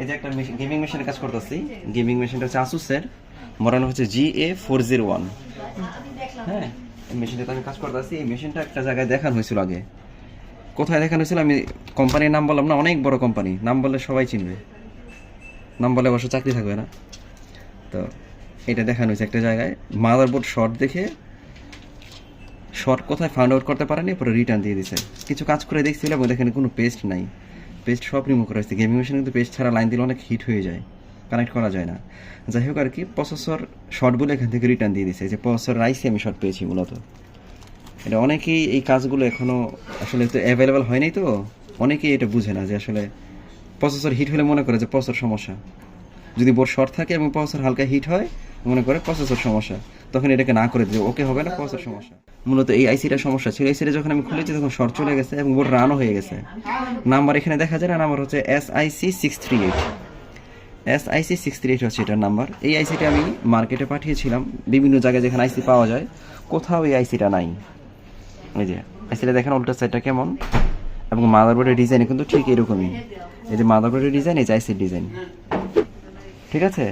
এই যে একটা গেমিং মেশিনের কাজ করতেছি। গেমিং মেশিনটা হচ্ছে আসুসের মডেল হচ্ছে G A four zero one হ্যাঁ এই মেশিনটাতে আমি কাজ করতেছি। এই মেশিনটা একটা জায়গায় দেখানো হয়েছিল আগে। কোথায় দেখানো হয়েছিল আমি কোম্পানির নাম বললাম না, অনেক বড় কোম্পানি নাম বললে সবাই চিনবে। নাম বলে অবশ্য চাকরি থাকবে না। তো এটা দেখানো হয়েছে একটা জায়গায়। মাদারবোর্ড শর্ট দেখে শর্ট কোথায় ফাইন্ড আউট করতে পারেনি, পরে রিটার্ন দিয়ে দিছে কিছু কাজ করে দেখছিলাম ওই দেখেন কোনো পেস্ট নাই। পেস্ট সব রিমুভ করা হয়েছে। গেমিং মেশিনে কিন্তু পেস্ট ছাড়া লাইন দিলে অনেক হিট হয়ে যায়। কানেক্ট করা যায় না। যাই হোক আর কি প্রসেসর শর্ট বলে এখান থেকে রিটার্ন দিয়ে দিছে যে প্রসেসর রাইসে আমি শর্ট পেয়েছি মূলত। এটা অনেকেই এই কাজগুলো এখনও আসলে তো অ্যাভেলেবেল হয় নাই তো। অনেকেই এটা বুঝে না যে আসলে প্রসেসর হিট হলে মনে করে যে প্রসেসর সমস্যা। যদি বোর্ড শর্ট থাকে এবং প্রসেসর হালকা হিট হয় মনে করে প্রসেসর সমস্যা। তখন এটাকে না করে দিও ওকে হবে না প্রসেসর সমস্যা। মূলত এই আইসিটা সমস্যা ছিল। আইসিটা যখন আমি খুলেছি, তখন শর্ট চলে গেছে এবং বোর্ড রানও হয়ে গেছে। নাম্বার এখানে দেখা যায় না নাম্বার হচ্ছে S IC six three eight S IC six three eight হচ্ছে এটার নাম্বার এই আইসিটা আমি মার্কেটে পাঠিয়েছিলাম। বিভিন্ন জায়গায় যেখানে আইসি পাওয়া যায়, কোথাও এই আইসিটা নাই। এই যে আইসিটা দেখেন উল্টা সাইডটা কেমন। এবং মাদারবোর্ডের ডিজাইন কিন্তু ঠিক এরকমই। এই যে মাদারবোর্ডের ডিজাইন এই যে আইসির ডিজাইন ঠিক আছে?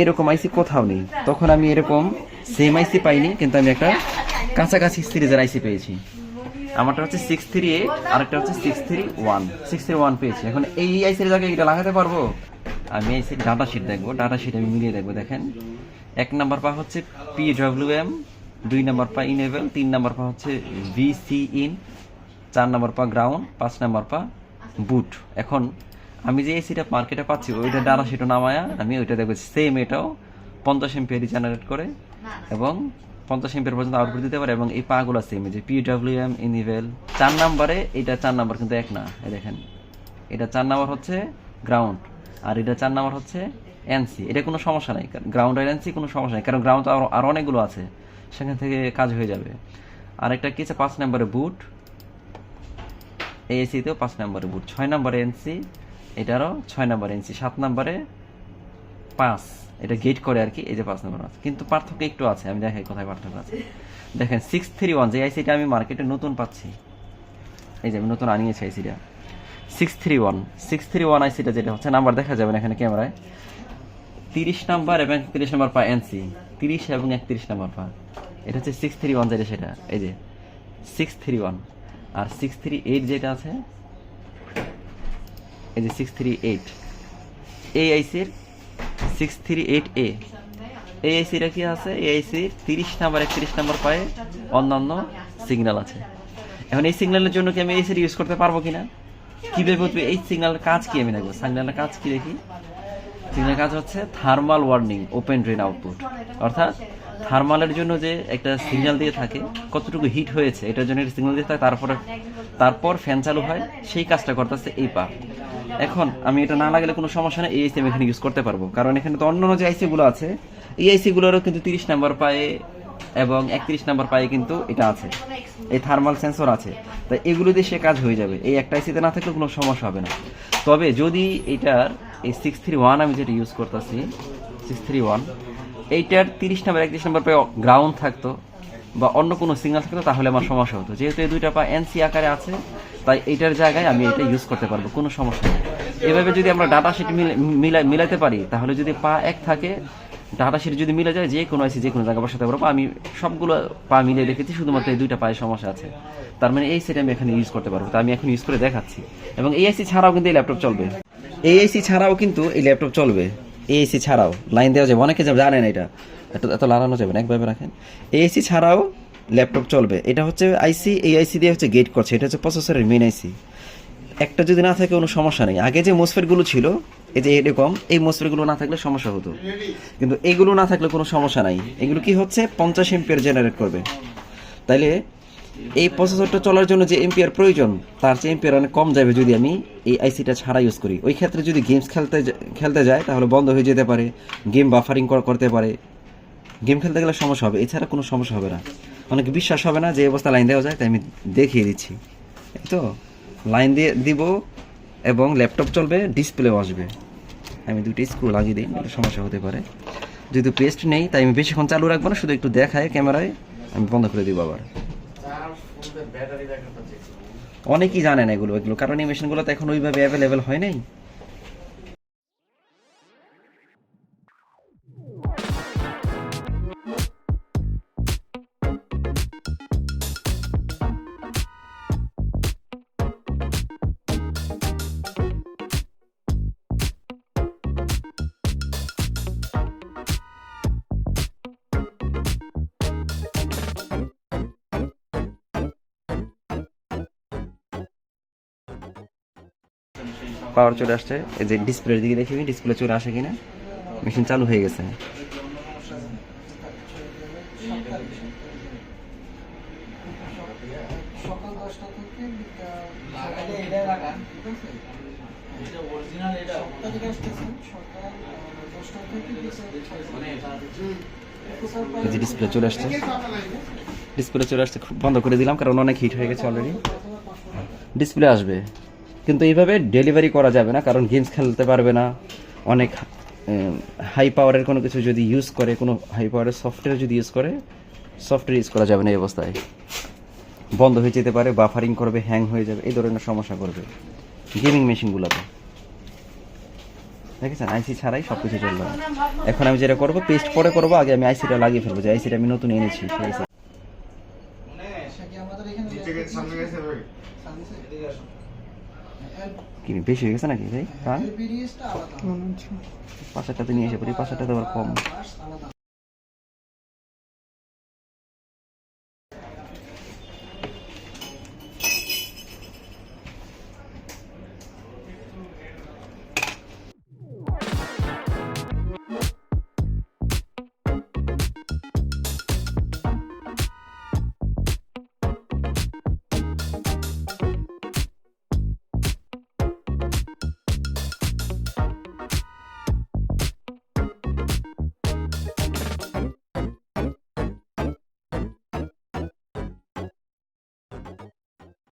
এরকম আইসি কোথাও নেই। তখন আমি এরকম সেম আইসি পাইনি, কিন্তু আমি একটা কাছাকাছি সিরিজের আইসি পেয়েছি। আমারটা হচ্ছে সিক্স থ্রি এইট আরেকটা হচ্ছে six three one six three one পেয়েছি। এখন এই আইসির জায়গায় এটা লাগাতে পারব? আমি আইসি ডাটা শিট দেখব। ডাটা শিট আমি মিলিয়ে দেখব, দেখেন। এক নাম্বার পা হচ্ছে পি ডব্লিউ এম দুই নাম্বার পা ইনেভেল তিন নাম্বার পা হচ্ছে ভিসি ইন চার নাম্বার পা গ্রাউন্ড পাঁচ নাম্বার পা বুট এখন আমি যে এসিটা মার্কেটে পাচ্ছি ওইটা ডাটা শিটও নামায়া আমি ওইটা দেখব সেম এটাও পঞ্চাশ এমপিয়ারি জেনারেট করে এবং পঞ্চাশ এমপিয়ার পর্যন্ত আউটপুট দিতে পারে এবং এই পাগুলো সেম যে পি ডাব্লিউ এম ইনিভেল চার নাম্বারে এটা চার নাম্বার কিন্তু এক না এই দেখেন। এটা চার নাম্বার হচ্ছে গ্রাউন্ড আর এটা চার নাম্বার হচ্ছে এনসি এটা কোনো সমস্যা নাই গ্রাউন্ড আর এনসি কোনো সমস্যা নেই কারণ গ্রাউন্ড তো আরও আরও অনেকগুলো আছে সেখান থেকে কাজ হয়ে যাবে। আর একটা কি আছে? পাঁচ নম্বরে বুট এই এসিতেও পাঁচ নম্বরে বুট ছয় নম্বরে এনসি এটারও ছয় নম্বরে এনসি সাত নম্বরে পাঁচ। এটা গেট করে আর কি, এই যে পাঁচ নম্বর আছে কিন্তু পার্থক্য একটু আছে, আমি দেখাই কোথায় পার্থক্য আছে। দেখেন সিক্স থ্রি ওয়ান যে আইসিটা আমি মার্কেটে নতুন পাচ্ছি। এই যে আমি নতুন আনিয়েছি আইসিটা six three one six three one আইসিটা যেটা হচ্ছে নাম্বার দেখা যাবে না এখানে ক্যামেরায়। তিরিশ নাম্বার এবং একত্রিশ নাম্বার পা এনসি তিরিশ এবং একত্রিশ নাম্বার পা। এটা হচ্ছে সিক্স থ্রি ওয়ান যেটা সেটা, এই যে সিক্স থ্রি ওয়ান আর সিক্স থ্রি এইট যেটা আছে এই যে সিক্স থ্রি এইট এই আইসির সিক্স থ্রি এইট এ এই কি আছে? এই আইসির তিরিশ নাম্বার, একত্রিশ নাম্বার পায়ে অন্যান্য সিগন্যাল আছে। এখন এই সিগন্যালের জন্য কি আমি এই ইউজ করতে পারব কিনা? কীভাবে বুঝবে এই সিগন্যালের কাজ কি আমি দেখব? সিগন্যালের কাজ কি দেখি? সিগন্যালের কাজ হচ্ছে thermal warning open drain output অর্থাৎ থার্মালের জন্য যে একটা সিগন্যাল দিয়ে থাকে, কতটুকু হিট হয়েছে, এটার জন্য সিগন্যাল দিয়ে থাকে, তারপরে, তারপর ফ্যান চালু হয়, সেই কাজটা করতেছে এই পা। এখন, আমি এটা না লাগালে কোনো সমস্যা নেই, এই আইসি আমি এখানে ইউজ করতে পারব। কারণ এখানে তো অন্যান্য যে আইসিগুলো আছে, এই আইসি গুলোরও কিন্তু তিরিশ নাম্বার পায়ে এবং একত্রিশ নাম্বার পায়ে কিন্তু এটা আছে। এই থার্মাল সেন্সর আছে। তাই এগুলো দিয়ে সে কাজ হয়ে যাবে। এই একটা আইসিতে না থাকলে কোনো সমস্যা হবে না। তবে যদি এটার এই সিক্স থ্রি ওয়ান আমি যেটা ইউজ করতেছি সিক্স থ্রি ওয়ান এইটার তিরিশ নাম্বার, একত্রিশ নাম্বার পায়ে গ্রাউন্ড থাকতো বা অন্য কোনো সিগন্যাল থাকতো, তাহলে আমার সমস্যা হতো। যেহেতু এই দুইটা পা এনসি আকারে আছে, তাই এইটার জায়গায় আমি এটা ইউজ করতে পারব, কোনো সমস্যা নেই। এভাবে যদি আমরা ডাটা শিট মিলাতে পারি, তাহলে যদি পা এক থাকে ডাটা শিট যদি মিলে যায় যে কোনো আইসি যে কোনো জায়গায় বসাতে পারব। আমি সবগুলো পা মিলিয়ে দেখেছি, শুধুমাত্র এই দুইটা পায়ে সমস্যা আছে। তার মানে এই সেট আমি এখানে ইউজ করতে পারব, তা আমি এখন ইউজ করে দেখাচ্ছি। এবং এই আইসি ছাড়াও কিন্তু এই ল্যাপটপ চলবে। এই আইসি ছাড়াও কিন্তু এই ল্যাপটপ চলবে। এসি ছাড়াও, লাইন দেওয়া যাবে, অনেকে যাবে, জানেন এটা। এত এত লাগানো যাবে না একভাবে রাখেন। এসি ছাড়াও ল্যাপটপ চলবে। এটা হচ্ছে আইসি এই আইসি দিয়ে হচ্ছে গেট করছে, এটা হচ্ছে প্রসেসরের মেন আইসি একটা যদি না থাকে, কোনো সমস্যা নেই। আগে যে মোসফেটগুলো ছিল, এই যে এরকম, এই মোসফেটগুলো না থাকলে সমস্যা হতো। কিন্তু এগুলো না থাকলে কোনো সমস্যা নাই। এগুলো কি হচ্ছে? পঞ্চাশ এমপিয়ার জেনারেট করবে। তাইলে এই প্রসেসরটা চলার জন্য যে এমপিআর প্রয়োজন, তার চেয়ে এমপিআর অনেক কম যাবে যদি আমি এই আইসিটা ছাড়া ইউজ করি। ওই ক্ষেত্রে যদি গেমস খেলতে খেলতে যায়, তাহলে বন্ধ হয়ে যেতে পারে গেম বাফারিং করতে পারে। গেম খেলতে গেলে সমস্যা হবে, এছাড়া কোনো সমস্যা হবে না। অনেক বিশ্বাস হবে না যে অবস্থা লাইন দেওয়া যায়, তাই আমি দেখিয়ে দিচ্ছি। এই তো লাইন দিয়ে দিব এবং ল্যাপটপ চলবে ডিসপ্লেও আসবে। আমি দুটি স্ক্রু লাগিয়ে দিই সমস্যা হতে পারে। যেহেতু পেস্ট নেই, তাই আমি বেশিক্ষণ চালু রাখব না, শুধু একটু দেখায় ক্যামেরায়, আমি বন্ধ করে দিব আবার। অনেকেই জানেন এগুলো এগুলো। কারণ এই মেশিনগুলো তো এখন ওইভাবে অ্যাভেলেবেল হয় নাই। পাওয়ার চলে আসছে। এই যে ডিসপ্লের দিকে দেখি ডিসপ্লে চলে আসে কিনা? মেশিন চালু হয়ে গেছে। যে ডিসপ্লে চলে আসছে। ডিসপ্লে চলে আসছে বন্ধ করে দিলাম, কারণ অনেক হিট হয়ে গেছে অলরেডি। ডিসপ্লে আসবে। কিন্তু এইভাবে ডেলিভারি করা যাবে না কারণ গেমস খেলতে পারবে না। অনেক হাই পাওয়ারের কোনো কিছু যদি ইউজ করে কোনো হাই পাওয়ারের সফটওয়্যার যদি ইউজ করে সফটওয়্যার ইউজ করা যাবে না এই অবস্থায়। বন্ধ হয়ে যেতে পারে বাফারিং করবে হ্যাং হয়ে যাবে এই ধরনের সমস্যা করবে গেমিং মেশিনগুলোতে দেখেছেন? আইসি ছাড়াই সব কিছু চলবে। এখন আমি যেটা করব পেস্ট পরে করব আগে আমি আইসিটা লাগিয়ে ফেলব যে আইসিটা আমি নতুন এনেছি। IC সে কি বেশি হয়ে গেছে নাকি? ভাই এলবিডিএসটা আলাদা। পাঁচশোটাতে নিয়ে এসে পড়ি পাঁচশোটাতে আবার কম।